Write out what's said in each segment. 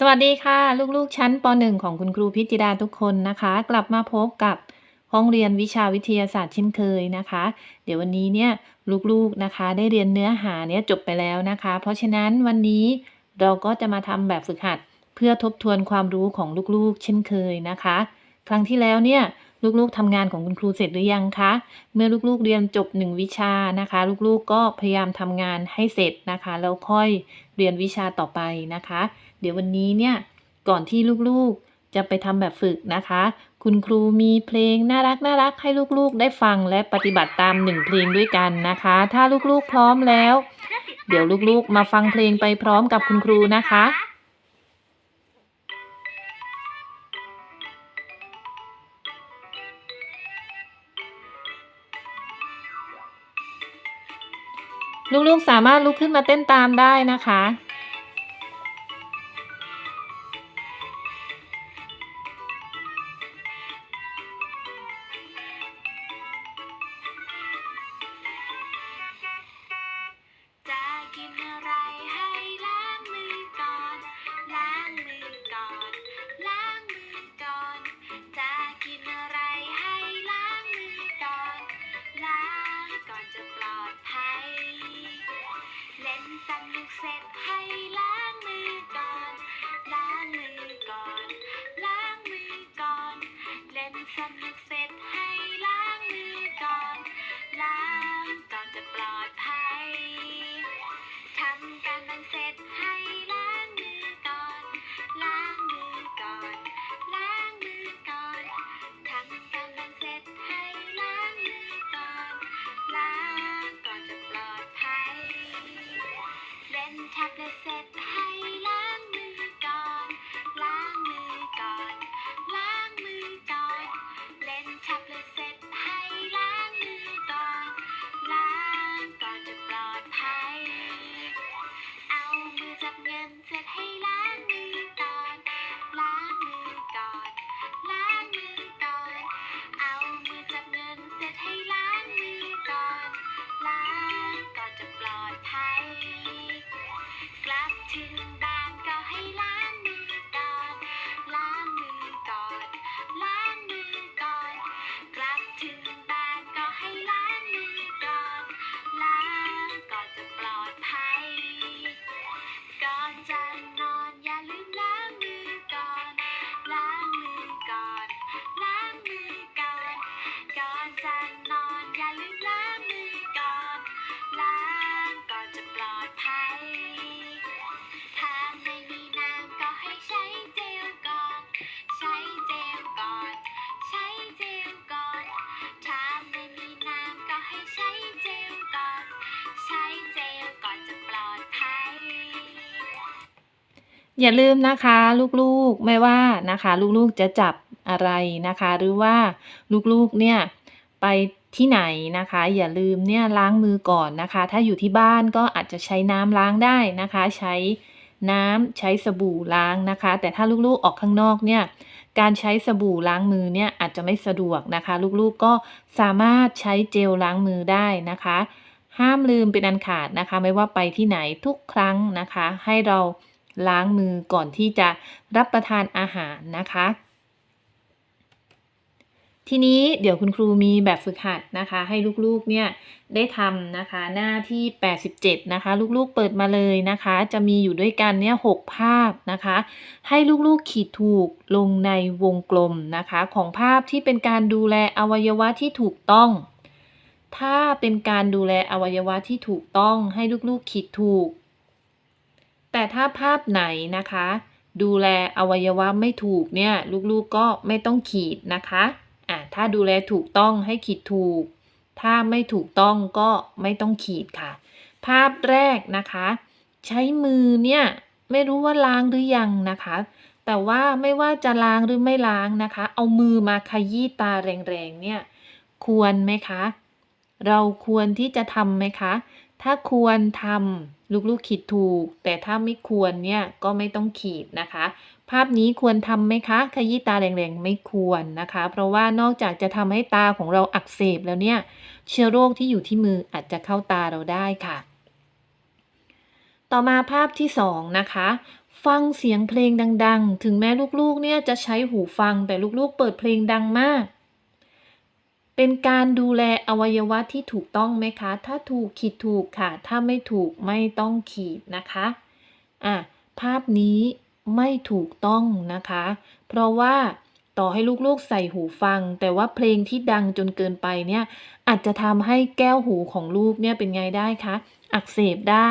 สวัสดีค่ะ ลูกๆ ชั้นป .1 ของคุณครูพิจิดาทุกคนนะคะ กลับมาพบกับห้องเรียนวิชาวิทยาศาสตร์เช่นเคยนะคะ เดี๋ยววันนี้เนี่ยลูกๆนะคะได้เรียนเนื้อหาเนี่ยจบไปแล้วนะคะ เพราะฉะนั้นวันนี้เราก็จะมาทำแบบฝึกหัด เพื่อทบทวนความรู้ของลูกๆ เช่นเคยนะคะ ครั้งที่แล้วเนี่ย ลูกๆทำงานของคุณครูเสร็จหรือยังคะ เมื่อลูกๆเรียนจบ1วิชานะคะ ลูกๆก็พยายามทำงานให้เสร็จนะคะแล้วค่อยเรียนวิชาต่อไปนะคะ เดี๋ยววันนี้เนี่ยก่อนที่ลูกๆจะไปทำแบบฝึกนะคะ คุณครูมีเพลงน่ารักน่ารักให้ลูกๆ ได้ฟังและปฏิบัติตามหนึ่งเพลงด้วยกันนะคะ ถ้าลูกๆพร้อมแล้ว เดี๋ยวลูกๆ มาฟังเพลงไปพร้อมกับคุณครูนะคะ ลูกๆสามารถลุกขึ้นมาเต้นตามได้นะคะ อย่าลืมนะคะลูกๆไม่ว่านะคะลูกๆจะจับอะไรนะคะ หรือว่าลูกๆเนี่ยไปที่ไหนนะคะ อย่าลืมเนี่ยล้างมือก่อนนะคะ ถ้าอยู่ที่บ้านก็อาจจะใช้น้ำล้างได้นะคะ ใช้น้ำใช้สบู่ล้างนะคะ แต่ถ้าลูกๆออกข้างนอกเนี่ยการใช้สบู่ล้างมือเนี่ยอาจจะไม่สะดวกนะคะ ลูกๆก็สามารถใช้เจลล้างมือได้นะคะ ห้ามลืมเป็นอันขาดนะคะ ไม่ว่าไปที่ไหนทุกครั้งนะคะ ให้เรา ล้างมือก่อนที่จะรับประทานอาหารนะคะ ทีนี้เดี๋ยวคุณครูมีแบบฝึกหัดนะคะ ให้ลูกๆเนี่ยได้ทำนะคะหน้าที่ 87 นะคะ ลูกๆเปิดมาเลยนะคะ จะมีอยู่ด้วยกันเนี่ย6ภาพนะคะ ให้ลูกๆขีดถูกลงในวงกลมนะคะ ของภาพที่เป็นการดูแลอวัยวะที่ถูกต้องถ้าเป็นการดูแลอวัยวะที่ถูกต้องให้ลูกๆขีดถูก แต่ถ้าภาพไหนนะคะ ดูแลอวัยวะไม่ถูกเนี่ยลูกๆก็ไม่ต้องขีดนะคะอะถ้าดูแลถูกต้องให้ขีดถูก ถ้าไม่ถูกต้องก็ไม่ต้องขีดค่ะ ภาพแรกนะคะ ใช้มือเนี่ยไม่รู้ว่าล้างหรือยังนะคะ แต่ว่าไม่ว่าจะล้างหรือไม่ล้างนะคะ เอามือมาขยี้ตาแรงๆเนี่ย ควรไหมคะ เราควรที่จะทำไหมคะ ถ้าควรทำลูกๆขีดถูก แต่ถ้าไม่ควรเนี่ยก็ไม่ต้องขีดนะคะ ภาพนี้ควรทำไหมคะขยี้ตาแรงๆไม่ควรนะคะ เพราะว่านอกจากจะทำให้ตาของเราอักเสบแล้วเนี่ยเชื้อโรคที่อยู่ที่มืออาจจะเข้าตาเราได้ค่ะ ต่อมาภาพที่สองนะคะ ฟังเสียงเพลงดัง ๆ ถึงแม้ลูกๆเนี่ยจะใช้หูฟังแต่ลูกๆ เปิดเพลงดังมาก เป็นการดูแลอวัยวะที่ถูกต้องไหมคะ ถ้าถูกขีดถูกค่ะ ถ้าไม่ถูกไม่ต้องขีดนะคะอะภาพนี้ไม่ถูกต้องนะคะ เพราะว่าต่อให้ลูกๆใส่หูฟัง แต่ว่าเพลงที่ดังจนเกินไปเนี่ยอาจจะทำให้แก้วหูของลูกเนี่ยเป็นไงได้คะ อักเสบได้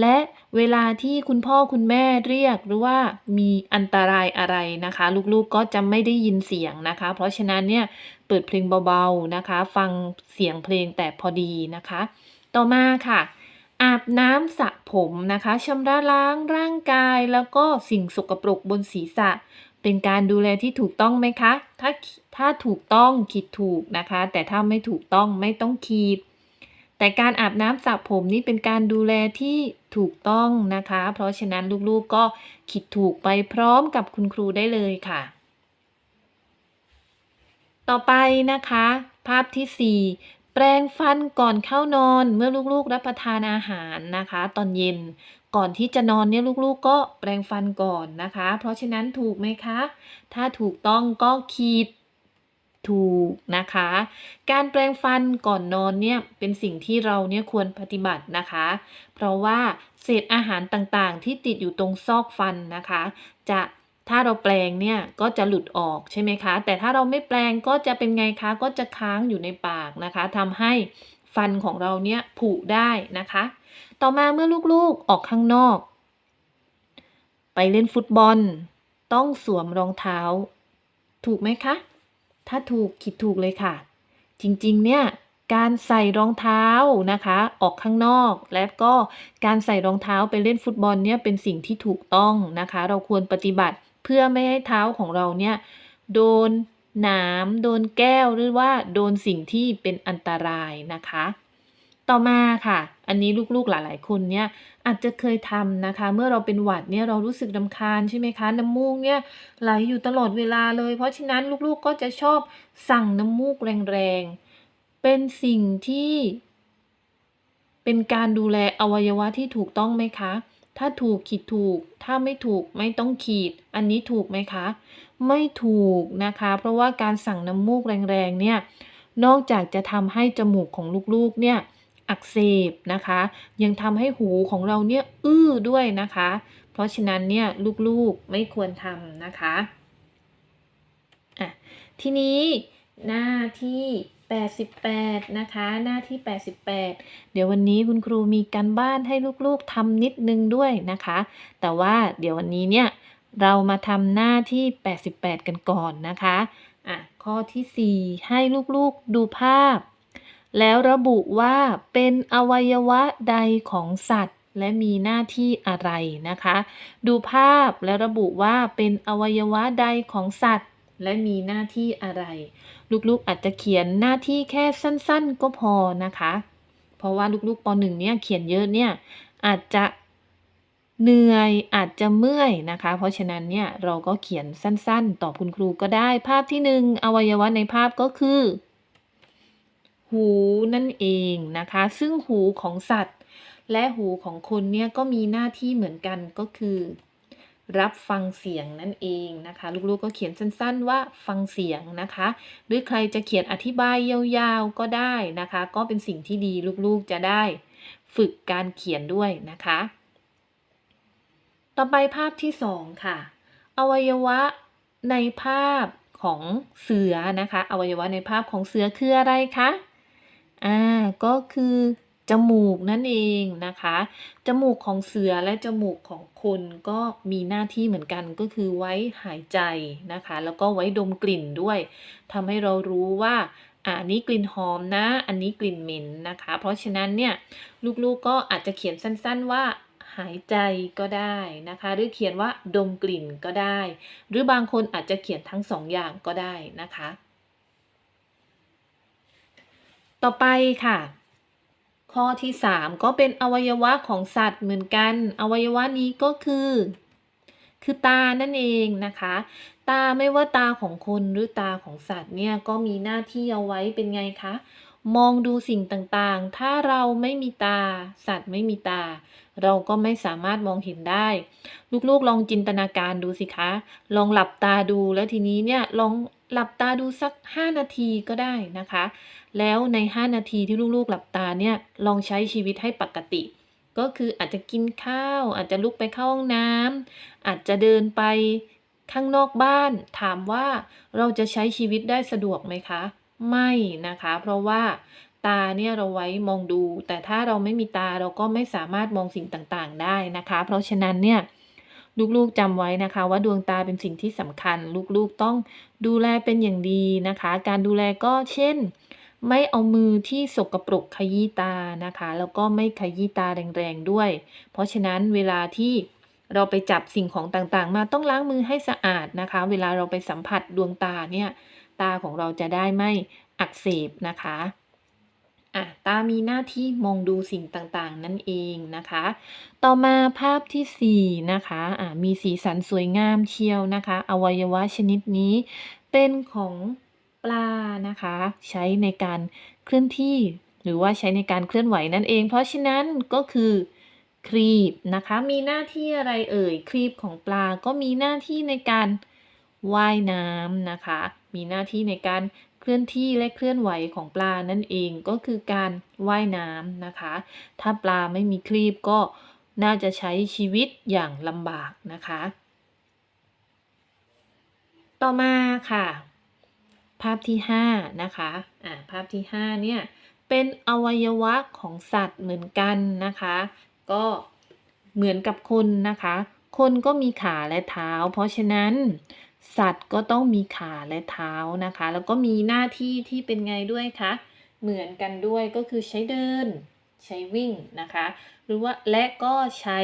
และเวลาที่คุณพ่อคุณแม่เรียกหรือว่ามีอันตรายอะไรนะคะ ลูกๆก็จะไม่ได้ยินเสียงนะคะ เพราะฉะนั้นเนี่ยเปิดเพลงเบาๆนะคะ ฟังเสียงเพลงแต่พอดีนะคะ ต่อมาค่ะอาบน้ำสระผมนะคะชำระล้างร่างกายแล้วก็สิ่งสกปรกบนศีรษะ เป็นการดูแลที่ถูกต้องไหมคะ ถ้าถ้าถูกต้องขีดถูกนะคะ แต่ถ้าไม่ถูกต้องไม่ต้องขีด แต่การอาบน้ำสระผมนี่เป็นการดูแลที่ถูกต้องนะคะ เพราะฉะนั้นลูกๆก็ขีดถูกไปพร้อมกับคุณครูได้เลยค่ะ ต่อไปนะคะ ภาพที่ 4แปรงฟันก่อนเข้านอนเมื่อลูกๆรับประทานอาหารนะคะ ตอนเย็นก่อนที่จะนอนเนี่ยลูกๆ ก็แปรงฟันก่อนนะคะ เพราะฉะนั้นถูกไหมคะ ถ้าถูกต้องก็ขีด ถูกนะคะ การแปรงฟันก่อนนอนเนี่ยเป็นสิ่งที่เราเนี่ยควรปฏิบัตินะคะ เพราะว่าเศษอาหารต่างๆ ที่ติดอยู่ตรงซอกฟันนะคะ จะถ้าเราแปลงเนี่ยก็จะหลุดออกใช่ไหมคะ แต่ถ้าเราไม่แปลงก็จะเป็นไงคะก็จะค้างอยู่ในปากนะคะทำให้ฟันของเราเนี่ยผุได้นะคะ ต่อมาเมื่อลูกๆออกข้างนอก ไปเล่นฟุตบอล ต้องสวมรองเท้า ถูกไหมคะ ถ้าถูกคิดถูกเลยค่ะ จริงๆ เนี่ยการใส่รองเท้านะคะ ออกข้างนอก และก็การใส่รองเท้าไปเล่นฟุตบอลเนี่ยเป็นสิ่งที่ถูกต้องนะคะ เราควรปฏิบัติเพื่อไม่ให้เท้าของเราเนี่ยโดนหนามโดนแก้วหรือว่าโดนสิ่งที่เป็นอันตรายนะคะ ต่อมาค่ะ อันนี้ลูกๆหลายๆคนเนี่ยอาจจะเคยทำนะคะ เมื่อเราเป็นหวัดเนี่ยเรารู้สึกรำคาญใช่ไหมคะ น้ำมูกเนี่ยไหลอยู่ตลอดเวลาเลย เพราะฉะนั้นลูกๆก็จะชอบสั่งน้ำมูกแรงๆ เป็นสิ่งที่ เป็นการดูแลอวัยวะที่ถูกต้องไหมคะ ถ้าถูกขีดถูก ถ้าไม่ถูกไม่ต้องขีด อันนี้ถูกไหมคะ ไม่ถูกนะคะ เพราะว่าการสั่งน้ำมูกแรงๆเนี่ย นอกจากจะทำให้จมูกของลูกๆเนี่ย อักเสบนะคะ ยังทำให้หูของเราเนี่ยอื้อด้วยนะคะ เพราะฉะนั้นเนี่ยลูกๆไม่ควรทำนะคะอะทีนี้หน้าที่ 88 นะคะ หน้าที่ 88 เดี๋ยววันนี้คุณครูมีการบ้านให้ลูกๆทำนิดนึงด้วยนะคะ แต่ว่าเดี๋ยววันนี้เนี่ยเรามาทำหน้าที่ 88 กันก่อนนะคะอะข้อที่ 4 ให้ลูกๆดูภาพ แล้วระบุว่าเป็นอวัยวะใดของสัตว์ และมีหน้าที่อะไรนะคะ ดูภาพแล้วระบุว่าเป็นอวัยวะใดของสัตว์ และมีหน้าที่อะไร ลูกๆอาจจะเขียนหน้าที่แค่สั้นๆ ก็พอนะคะ เพราะว่าลูกๆป .1 เนี่ยเขียนเยอะเนี่ยอาจจะเหนื่อยอาจจะเมื่อยนะคะ เพราะฉะนั้นเนี่ยเราก็เขียนสั้นๆตอบคุณครูก็ได้ภาพที่หนึ่งอวัยวะในภาพก็คือ หูนั่นเองนะคะ ซึ่งหูของสัตว์ และหูของคนเนี่ยก็มีหน้าที่เหมือนกันก็คือ รับฟังเสียงนั่นเองนะคะ ลูกๆก็เขียนสั้นๆว่าฟังเสียงนะคะ หรือใครจะเขียนอธิบายยาวๆก็ได้นะคะ ก็เป็นสิ่งที่ดีลูกๆจะได้ ฝึกการเขียนด้วยนะคะ ต่อไปภาพที่สองค่ะ อวัยวะในภาพของเสือนะคะ อวัยวะในภาพของเสือคืออะไรคะ อ่าก็คือจมูกนั่นเองนะคะ จมูกของเสือและจมูกของคนก็มีหน้าที่เหมือนกันก็คือไว้หายใจนะคะ แล้วก็ไว้ดมกลิ่นด้วยทำให้เรารู้ว่าอ่าอันนี้กลิ่นหอมนะ อันนี้กลิ่นเหม็นนะคะ เพราะฉะนั้นเนี่ยลูกๆก็อาจจะเขียนสั้นๆว่าหายใจก็ได้นะคะ หรือเขียนว่าดมกลิ่นก็ได้ หรือบางคนอาจจะเขียนทั้งสองอย่างก็ได้นะคะ ต่อไปค่ะ ข้อที่ 3 ก็เป็นอวัยวะของสัตว์เหมือนกัน อวัยวะนี้ก็คือ คือตานั่นเองนะคะ ตาไม่ว่าตาของคนหรือตาของสัตว์เนี่ยก็มีหน้าที่เอาไว้เป็นไงคะ มองดูสิ่งต่างๆ ถ้าเราไม่มีตา สัตว์ไม่มีตา เราก็ไม่สามารถมองเห็นได้ ลูกๆลองจินตนาการดูสิคะ ลองหลับตาดูแล้วทีนี้เนี่ยลอง หลับตาดูสัก 5 นาทีก็ได้นะคะ แล้วใน 5 นาทีที่ลูกๆ หลับตาเนี่ยลองใช้ชีวิตให้ปกติ ก็คืออาจจะกินข้าว อาจจะลุกไปเข้าห้องน้ำอาจจะเดินไปข้างนอกบ้าน ถามว่าเราจะใช้ชีวิตได้สะดวกไหมคะ ไม่นะคะ เพราะว่าตาเนี่ยเราไว้มองดู แต่ถ้าเราไม่มีตาเราก็ไม่สามารถมองสิ่งต่างๆ ได้นะคะ เพราะฉะนั้นเนี่ย ลูกๆจำไว้นะคะ ว่าดวงตาเป็นสิ่งที่สำคัญ ลูกๆต้องดูแลเป็นอย่างดีนะคะ การดูแลก็เช่น ไม่เอามือที่สกปรกขยี้ตานะคะ แล้วก็ไม่ขยี้ตาแรงๆด้วย เพราะฉะนั้นเวลาที่เราไปจับสิ่งของต่างๆ มาต้องล้างมือให้สะอาดนะคะ เวลาเราไปสัมผัสดวงตาเนี่ย ตาของเราจะได้ไม่อักเสบนะคะ อะตามีหน้าที่มองดูสิ่งต่างๆ นั่นเองนะคะ ต่อมาภาพที่สี่นะคะอะมีสีสันสวยงามเชียวนะคะ อวัยวะชนิดนี้เป็นของปลานะคะ ใช้ในการเคลื่อนที่ หรือว่าใช้ในการเคลื่อนไหวนั่นเอง เพราะฉะนั้นก็คือครีบนะคะ มีหน้าที่อะไรเอ่ยครีบของปลาก็มีหน้าที่ในการว่ายน้ำนะคะ มีหน้าที่ในการ เคลื่อนที่และเคลื่อนไหวของปลานั่นเองก็คือการว่ายน้ำนะคะ ถ้าปลาไม่มีครีบก็น่าจะใช้ชีวิตอย่างลำบากนะคะ ต่อมาค่ะ ภาพที่5นะคะอ่าภาพที่5เนี่ยเป็นอวัยวะของสัตว์เหมือนกันนะคะ ก็เหมือนกับคนนะคะ คนก็มีขาและเท้า เพราะฉะนั้น สัตว์ก็ต้องมีขาและเท้านะคะ แล้วก็มีหน้าที่ที่เป็นไงด้วยคะ เหมือนกันด้วยก็คือใช้เดิน ใช้วิ่งนะคะ หรือว่าและก็ใช้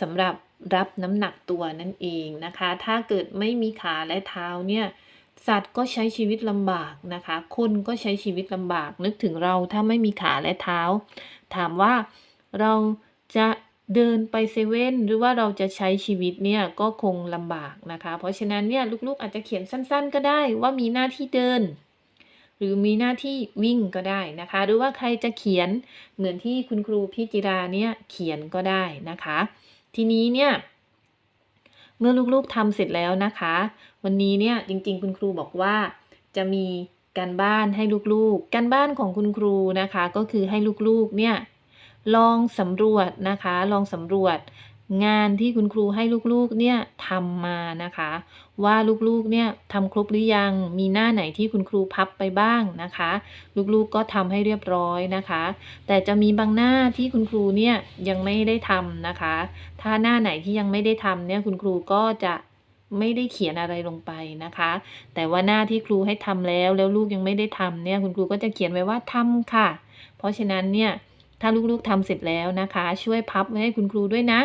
สำหรับรับน้ำหนักตัวนั่นเองนะคะ ถ้าเกิดไม่มีขาและเท้าเนี่ยสัตว์ก็ใช้ชีวิตลำบากนะคะ คนก็ใช้ชีวิตลำบากนึกถึงเราถ้าไม่มีขาและเท้า ถามว่าเราจะ เดินไปเซเว่นหรือว่าเราจะใช้ชีวิตเนี่ยก็คงลำบากนะคะ เพราะฉะนั้นเนี่ยลูกๆอาจจะเขียนสั้น ๆ ก็ได้ว่ามีหน้าที่เดิน หรือมีหน้าที่วิ่งก็ได้นะคะ หรือว่าใครจะเขียนเหมือนที่คุณครูพี่จิราเนี่ยเขียนก็ได้นะคะ ทีนี้เนี่ยเมื่อลูกๆทำเสร็จแล้วนะคะ วันนี้เนี่ยจริง ๆ คุณครูบอกว่าจะมีการบ้านให้ลูกๆ การบ้านของคุณครูนะคะ ก็คือให้ลูกๆเนี่ย ลองสำรวจนะคะ ลองสำรวจงานที่คุณครูให้ลูกๆ เนี่ยทำมานะคะ ว่าลูกๆ เนี่ยทำครบหรือยัง มีหน้าไหนที่คุณครูพับไปบ้างนะคะ ลูกๆ ก็ทำให้เรียบร้อยนะคะ แต่จะมีบางหน้าที่คุณครูเนี่ยยังไม่ได้ทำนะคะ ถ้าหน้าไหนที่ยังไม่ได้ทำเนี่ยคุณครูก็จะไม่ได้เขียนอะไรลงไปนะคะ แต่ว่าหน้าที่ครูให้ทำแล้วแล้วลูกยังไม่ได้ทำเนี่ยคุณครูก็จะเขียนไว้ว่าทำค่ะ เพราะฉะนั้นเนี่ย ถ้าลูกๆทำเสร็จแล้วนะคะ ช่วยพับไว้ให้คุณครูด้วยนะ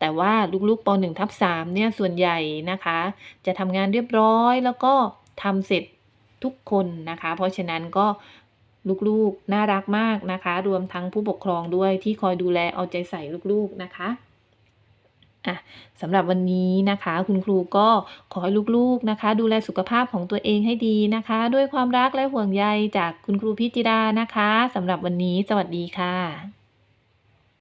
แต่ว่าลูกๆป .1 ทับ3เนี่ยส่วนใหญ่นะคะ จะทำงานเรียบร้อยแล้วก็ทำเสร็จทุกคนนะคะ เพราะฉะนั้นก็ลูกๆ น่ารักมากนะคะ รวมทั้งผู้ปกครองด้วยที่คอยดูแลเอาใจใส่ลูกๆนะคะ อะสำหรับวันนี้นะคะ คุณครูก็ขอให้ลูกๆนะคะ ดูแลสุขภาพของตัวเองให้ดีนะคะ ด้วยความรักและห่วงใยจากคุณครูพิจิดานะคะสำหรับวันนี้ สวัสดีค่ะ